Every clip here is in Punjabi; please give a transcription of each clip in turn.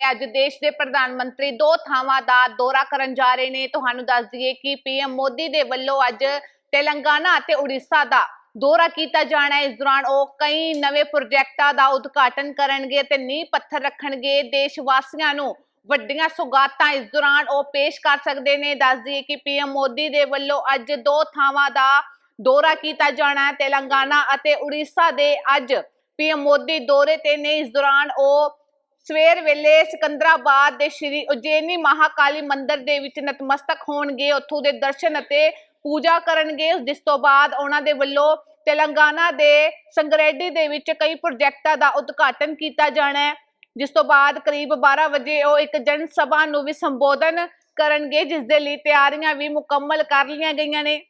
ਅੱਜ ਦੇਸ਼ ਦੇ ਪ੍ਰਧਾਨ ਮੰਤਰੀ ਦੋ ਥਾਵਾਂ ਦਾ ਦੌਰਾ ਕਰਨ ਜਾ ਰਹੇ ਨੇ। ਤੁਹਾਨੂੰ ਦੱਸ ਦਈਏ ਕਿ ਪੀਐਮ ਮੋਦੀ ਦੇ ਵੱਲੋਂ ਅੱਜ ਤੇਲੰਗਾਨਾ ਅਤੇ ਉੜੀਸਾ ਦਾ ਦੌਰਾ ਕੀਤਾ ਜਾਣਾ ਹੈ। ਇਸ ਦੌਰਾਨ ਉਹ ਕਈ ਨਵੇਂ ਪ੍ਰੋਜੈਕਟਾਂ ਦਾ ਉਦਘਾਟਨ ਕਰਨਗੇ ਤੇ ਨੀਂਹ ਪੱਥਰ ਰੱਖਣਗੇ। ਦੇਸ਼ ਵਾਸੀਆਂ ਨੂੰ ਵੱਡੀਆਂ ਸੁਗਾਤਾਂ ਇਸ ਦੌਰਾਨ ਉਹ ਪੇਸ਼ ਕਰ ਸਕਦੇ ਨੇ। ਦੱਸ ਦਈਏ ਕਿ ਪੀਐਮ ਮੋਦੀ ਦੇ ਵੱਲੋਂ ਅੱਜ ਦੋ ਥਾਵਾਂ ਦਾ ਦੌਰਾ ਕੀਤਾ ਜਾਣਾ ਹੈ। ਤੇਲੰਗਾਨਾ ਅਤੇ ਉੜੀਸਾ ਦੇ ਅੱਜ ਪੀਐਮ ਮੋਦੀ ਦੌਰੇ ਤੇ ਨੇ। ਇਸ ਦੌਰਾਨ ਉਹ ਸਵੇਰ ਵੇਲੇ ਸਿਕੰਦਰਾਬਾਦ ਦੇ ਸ਼੍ਰੀ ਉਜੈਨੀ ਮਹਾਕਾਲੀ ਮੰਦਿਰ ਦੇ ਵਿੱਚ ਨਤਮਸਤਕ ਹੋਣਗੇ। ਉੱਥੋਂ ਦੇ ਦਰਸ਼ਨ ਅਤੇ ਪੂਜਾ ਕਰਨਗੇ। ਜਿਸ ਤੋਂ ਬਾਅਦ ਉਹਨਾਂ ਦੇ ਵੱਲੋਂ ਤੇਲੰਗਾਨਾ ਦੇ ਸੰਗਰੇਡੀ ਦੇ ਵਿੱਚ ਕਈ ਪ੍ਰੋਜੈਕਟਾਂ ਦਾ ਉਦਘਾਟਨ ਕੀਤਾ ਜਾਣਾ ਹੈ। ਜਿਸ ਤੋਂ ਬਾਅਦ ਕਰੀਬ 12 ਵਜੇ ਉਹ ਇੱਕ ਜਨ ਸਭਾ ਨੂੰ ਵੀ ਸੰਬੋਧਨ ਕਰਨਗੇ, ਜਿਸ ਦੇ ਲਈ ਤਿਆਰੀਆਂ ਵੀ ਮੁਕੰਮਲ ਕਰ ਲਈਆਂ ਗਈਆਂ ਨੇ।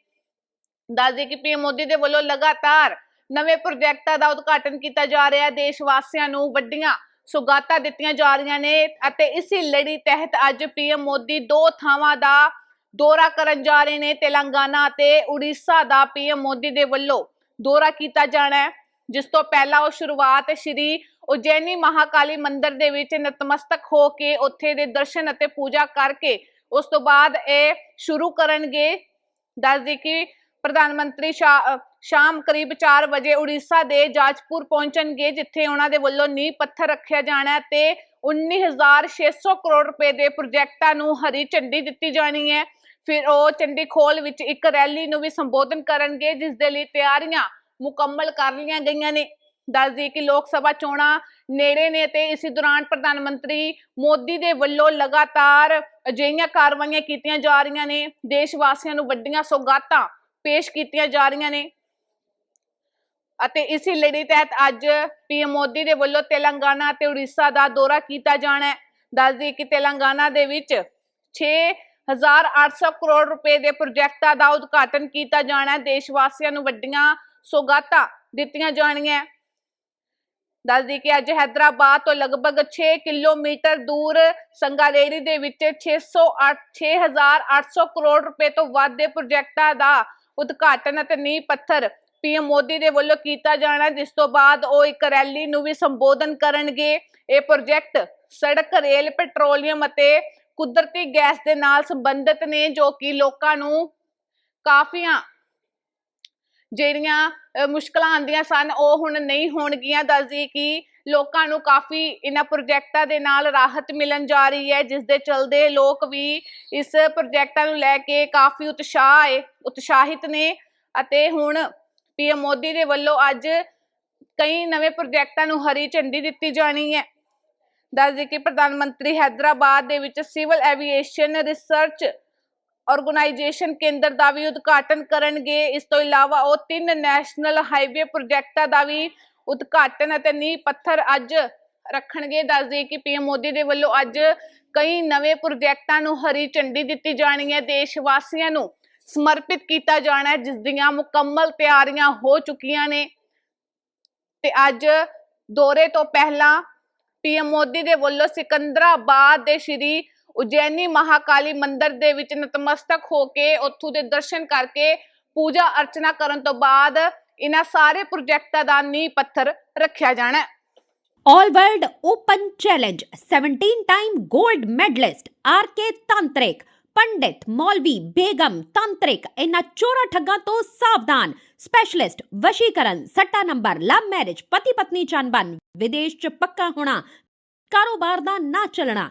ਦੱਸਦੇ ਕਿ ਪੀਐਮ ਮੋਦੀ ਦੇ ਵੱਲੋਂ ਲਗਾਤਾਰ ਨਵੇਂ ਪ੍ਰੋਜੈਕਟਾਂ ਦਾ ਉਦਘਾਟਨ ਕੀਤਾ ਜਾ ਰਿਹਾ ਹੈ। ਦੇਸ਼ ਵਾਸੀਆਂ ਨੂੰ ਵੱਡੀਆਂ ਸੁਗਾਤਾਂ ਦਿੱਤੀਆਂ ਜਾ ਰਹੀਆਂ ਨੇ ਅਤੇ ਇਸੇ ਲੜੀ ਤਹਿਤ ਅੱਜ ਪੀਐਮ ਮੋਦੀ ਦੋ ਥਾਵਾਂ ਦਾ ਦੌਰਾ ਕਰਨ ਜਾ ਰਹੇ ਨੇ, ਤੇਲੰਗਾਨਾ ਅਤੇ ਉੜੀਸਾ ਦਾ। ਪੀਐਮ ਮੋਦੀ ਦੇ ਵੱਲੋਂ ਦੌਰਾ ਕੀਤਾ ਜਾਣਾ ਹੈ, ਜਿਸ ਤੋਂ ਪਹਿਲਾਂ ਉਹ ਸ਼ੁਰੂਆਤ ਸ਼੍ਰੀ ਉਜੈਨੀ ਮਹਾਕਾਲੀ ਮੰਦਿਰ ਦੇ ਵਿੱਚ ਨਤਮਸਤਕ ਹੋ ਕੇ ਉੱਥੇ ਦੇ ਦਰਸ਼ਨ ਅਤੇ ਪੂਜਾ ਕਰਕੇ ਉਸ ਤੋਂ ਬਾਅਦ ਇਹ ਸ਼ੁਰੂ ਕਰਨਗੇ। ਦੱਸਦੀ ਕਿ ਪ੍ਰਧਾਨ ਮੰਤਰੀ ਸ਼ਾ- ਸ਼ਾਮ ਕਰੀਬ 4 ਵਜੇ ਉੜੀਸਾ ਦੇ ਜਾਜਪੁਰ ਪਹੁੰਚਣਗੇ, ਜਿੱਥੇ ਉਹਨਾਂ ਦੇ ਵੱਲੋਂ ਨੀਂਹ ਪੱਥਰ ਰੱਖਿਆ ਜਾਣਾ ਹੈ ਤੇ 19600 ਕਰੋੜ ਰੁਪਏ ਦੇ ਪ੍ਰੋਜੈਕਟਾਂ ਨੂੰ ਹਰੀ ਝੰਡੀ ਦਿੱਤੀ ਜਾਣੀ ਹੈ। ਫਿਰ ਉਹ ਚੰਡੀ ਖੋਲ ਵਿੱਚ ਇੱਕ ਰੈਲੀ ਨੂੰ ਵੀ ਸੰਬੋਧਨ ਕਰਨਗੇ, ਜਿਸ ਦੇ ਲਈ ਤਿਆਰੀਆਂ ਮੁਕੰਮਲ ਕਰ ਲਈਆਂ ਗਈਆਂ ਨੇ। ਦੱਸ ਦਈਏ ਕਿ ਲੋਕ ਸਭਾ ਚੋਣਾਂ ਨੇੜੇ ਨੇ ਤੇ ਇਸੇ ਦੌਰਾਨ ਪ੍ਰਧਾਨ ਮੰਤਰੀ ਮੋਦੀ ਦੇ ਵੱਲੋਂ ਲਗਾਤਾਰ ਅਜਿਹੀਆਂ ਕਾਰਵਾਈਆਂ ਕੀਤੀਆਂ ਜਾ ਰਹੀਆਂ ਨੇ। ਦੇਸ਼ ਵਾਸੀਆਂ ਨੂੰ ਵੱਡੀਆਂ ਸੌਗਾਤਾਂ ਪੇਸ਼ ਕੀਤੀਆਂ ਜਾ ਰਹੀਆਂ ਨੇ। ਅਤੇ ਇਸੇ ਲੜੀ ਤਹਿਤ ਅੱਜ ਪੀਐਮ ਮੋਦੀ ਦੇ ਵੱਲੋਂ ਤੇਲੰਗਾਨਾ ਅਤੇ ਉੜੀਸਾ ਦਾ ਦੌਰਾ ਕੀਤਾ ਜਾਣਾ ਹੈ। ਦੱਸ ਦਈਏ ਕਿ ਤੇਲੰਗਾਨਾ ਦੇ ਵਿੱਚ 6800 ਕਰੋੜ ਰੁਪਏ ਦੇ ਪ੍ਰੋਜੈਕਟਾਂ ਦਾ ਉਦਘਾਟਨ ਕੀਤਾ ਜਾਣਾ ਹੈ। ਦੇਸ਼ ਵਾਸੀਆਂ ਨੂੰ ਵੱਡੀਆਂ ਸੌਗਾਤਾਂ ਦਿੱਤੀਆਂ ਜਾਣੀਆਂ ਦੱਸ ਦਈਏ ਕਿ ਅੱਜ ਹੈਦਰਾਬਾਦ ਤੋਂ ਲਗਭਗ 6 ਕਿਲੋਮੀਟਰ ਦੂਰ ਸੰਗਾਰੇਰੀ ਦੇ ਵਿੱਚ 608 6800 ਕਰੋੜ ਰੁਪਏ ਤੋਂ ਵੱਧ ਦੇ ਪ੍ਰੋਜੈਕਟਾਂ ਦਾ ਉਦਘਾਟਨ ਅਤੇ ਨੀਂਹ ਪੱਥਰ ਪੀਐਮ ਮੋਦੀ ਦੇ ਵੱਲੋਂ ਕੀਤਾ ਜਾਣਾ, ਜਿਸ ਤੋਂ ਬਾਅਦ ਉਹ ਇੱਕ ਰੈਲੀ ਨੂੰ ਵੀ ਸੰਬੋਧਨ ਕਰਨਗੇ। ਇਹ ਪ੍ਰੋਜੈਕਟ ਸੜਕ, ਰੇਲ, ਪੈਟਰੋਲੀਅਮ ਅਤੇ ਕੁਦਰਤੀ ਗੈਸ ਦੇ ਨਾਲ ਸੰਬੰਧਿਤ ਨੇ, ਜੋ ਕਿ ਲੋਕਾਂ ਨੂੰ ਕਾਫੀਆਂ ਜਿਹੜੀਆਂ ਮੁਸ਼ਕਲਾਂ ਆਉਂਦੀਆਂ ਸਨ, ਉਹ ਹੁਣ ਨਹੀਂ ਹੋਣਗੀਆਂ। ਦੱਸਦੀ ਕਿ ਲੋਕਾਂ ਨੂੰ ਕਾਫੀ ਇਹਨਾਂ ਪ੍ਰੋਜੈਕਟਾਂ ਦੇ ਨਾਲ ਰਾਹਤ ਮਿਲਣ ਜਾ ਰਹੀ ਹੈ, ਜਿਸ ਦੇ ਚਲਦੇ ਲੋਕ ਵੀ ਇਸ ਪ੍ਰੋਜੈਕਟਾਂ ਨੂੰ ਲੈ ਕੇ ਕਾਫੀ ਉਤਸ਼ਾਹ ਹੈ ਉਤਸ਼ਾਹਿਤ ਨੇ ਅਤੇ ਹੁਣ ਪੀਐਮ ਮੋਦੀ ਦੇ ਵੱਲੋਂ ਅੱਜ ਕਈ ਨਵੇਂ ਪ੍ਰੋਜੈਕਟਾਂ ਨੂੰ ਹਰੀ ਝੰਡੀ ਦਿੱਤੀ ਜਾਣੀ ਹੈ। ਦੱਸਦੇ ਕਿ ਪ੍ਰਧਾਨ ਮੰਤਰੀ ਹੈਦਰਾਬਾਦ ਦੇ ਵਿੱਚ ਸਿਵਲ ਐਵੀਏਸ਼ਨ ਰਿਸਰਚ ਆਰਗੇਨਾਈਜੇਸ਼ਨ ਕੇਂਦਰ ਦਾ ਵੀ ਉਦਘਾਟਨ ਕਰਨਗੇ। ਇਸ ਤੋਂ ਇਲਾਵਾ ਉਹ ਤਿੰਨ ਨੈਸ਼ਨਲ ਹਾਈਵੇ ਪ੍ਰੋਜੈਕਟਾਂ ਦਾ ਵੀ ਉਦਘਾਟਨ ਅਤੇ ਨੀਂਹ ਪੱਥਰ ਅੱਜ ਰੱਖਣਗੇ। ਦੱਸਦੇ ਕਿ ਪੀਐਮ ਮੋਦੀ ਦੇ ਵੱਲੋਂ ਅੱਜ ਕਈ ਨਵੇਂ ਪ੍ਰੋਜੈਕਟਾਂ ਨੂੰ ਹਰੀ ਝੰਡੀ ਦਿੱਤੀ ਜਾਣੀ ਹੈ। ਦੇਸ਼ ਵਾਸੀਆਂ ਨੂੰ ਸਮਰਪਿਤ ਕੀਤਾ ਜਾਣਾ ਹੈ, ਜਿਸ ਦੀਆਂ ਮੁਕੰਮਲ ਤਿਆਰੀਆਂ ਹੋ ਚੁੱਕੀਆਂ ਨੇ। ਤੇ ਅੱਜ ਦੌਰੇ ਤੋਂ ਪਹਿਲਾਂ ਪੀਐਮ ਮੋਦੀ ਦੇ ਵੱਲੋਂ ਸਿਕੰਦਰਾਬਾਦ ਦੇ ਸ਼੍ਰੀ ਉਜੈਨੀ ਮਹਾਕਾਲੀ ਮੰਦਿਰ ਦੇ ਵਿੱਚ ਨਤਮਸਤਕ ਹੋ ਕੇ ਉੱਥੋਂ ਦੇ ਦਰਸ਼ਨ ਕਰਕੇ ਪੂਜਾ ਅਰਚਨਾ ਕਰਨ ਤੋਂ ਬਾਅਦ ਇਹਨਾਂ ਸਾਰੇ ਪ੍ਰੋਜੈਕਟਾਂ ਦਾ ਨੀਂਹ ਪੱਥਰ ਰੱਖਿਆ ਜਾਣਾ ਹੈ। All World Open Challenge 17 time gold medalist RK Tantrik ਪੰਡਿਤ ਮੌਲਵੀ ਬੇਗਮ ਤੰਤਰਿਕ ਇਹਨਾਂ ਚੋਰਾ ਠੱਗਾਂ ਤੋਂ ਸਾਵਧਾਨ ਸਪੈਸ਼ਲਿਸਟ ਵਸ਼ੀਕਰਨ ਸੱਟਾ ਨੰਬਰ ਲਵ ਮੈਰਿਜ ਪਤੀ ਪਤਨੀ ਚੰਬਨ ਵਿਦੇਸ਼ ਚ ਪੱਕਾ ਹੋਣਾ, ਕਾਰੋਬਾਰ ਦਾ ਨਾ ਚੱਲਣਾ